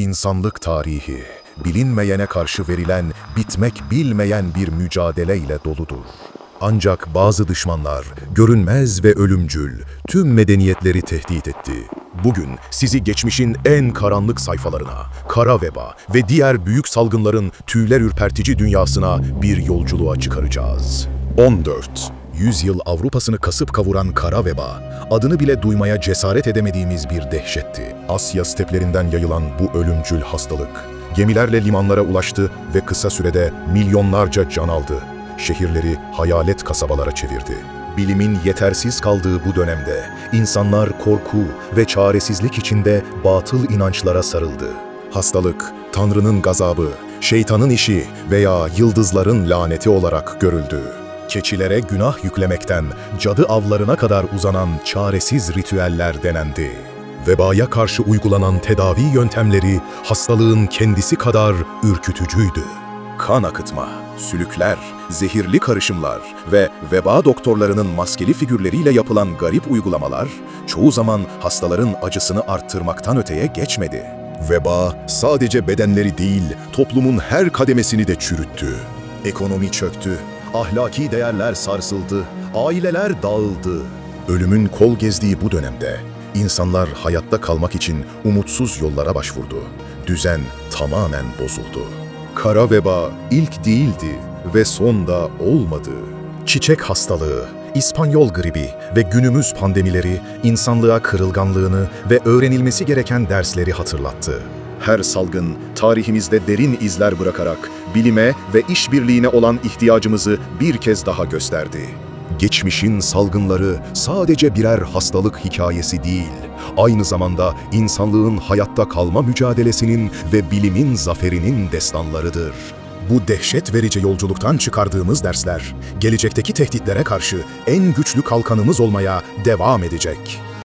İnsanlık tarihi, bilinmeyene karşı verilen, bitmek bilmeyen bir mücadele ile doludur. Ancak bazı düşmanlar, görünmez ve ölümcül, tüm medeniyetleri tehdit etti. Bugün sizi geçmişin en karanlık sayfalarına, kara veba ve diğer büyük salgınların tüyler ürpertici dünyasına bir yolculuğa çıkaracağız. 14. Yüzyıl Avrupa'sını kasıp kavuran kara veba, adını bile duymaya cesaret edemediğimiz bir dehşetti. Asya steplerinden yayılan bu ölümcül hastalık, gemilerle limanlara ulaştı ve kısa sürede milyonlarca can aldı. Şehirleri hayalet kasabalara çevirdi. Bilimin yetersiz kaldığı bu dönemde insanlar korku ve çaresizlik içinde batıl inançlara sarıldı. Hastalık, Tanrı'nın gazabı, şeytanın işi veya yıldızların laneti olarak görüldü. Keçilere günah yüklemekten cadı avlarına kadar uzanan çaresiz ritüeller denendi. Vebaya karşı uygulanan tedavi yöntemleri hastalığın kendisi kadar ürkütücüydü. Kan akıtma, sülükler, zehirli karışımlar ve veba doktorlarının maskeli figürleriyle yapılan garip uygulamalar çoğu zaman hastaların acısını arttırmaktan öteye geçmedi. Veba sadece bedenleri değil, toplumun her kademesini de çürüttü. Ekonomi çöktü, ahlaki değerler sarsıldı, aileler dağıldı. Ölümün kol gezdiği bu dönemde insanlar hayatta kalmak için umutsuz yollara başvurdu. Düzen tamamen bozuldu. Kara veba ilk değildi ve son da olmadı. Çiçek hastalığı, İspanyol gribi ve günümüz pandemileri insanlığa kırılganlığını ve öğrenilmesi gereken dersleri hatırlattı. Her salgın tarihimizde derin izler bırakarak bilime ve işbirliğine olan ihtiyacımızı bir kez daha gösterdi. Geçmişin salgınları sadece birer hastalık hikayesi değil, aynı zamanda insanlığın hayatta kalma mücadelesinin ve bilimin zaferinin destanlarıdır. Bu dehşet verici yolculuktan çıkardığımız dersler, gelecekteki tehditlere karşı en güçlü kalkanımız olmaya devam edecek.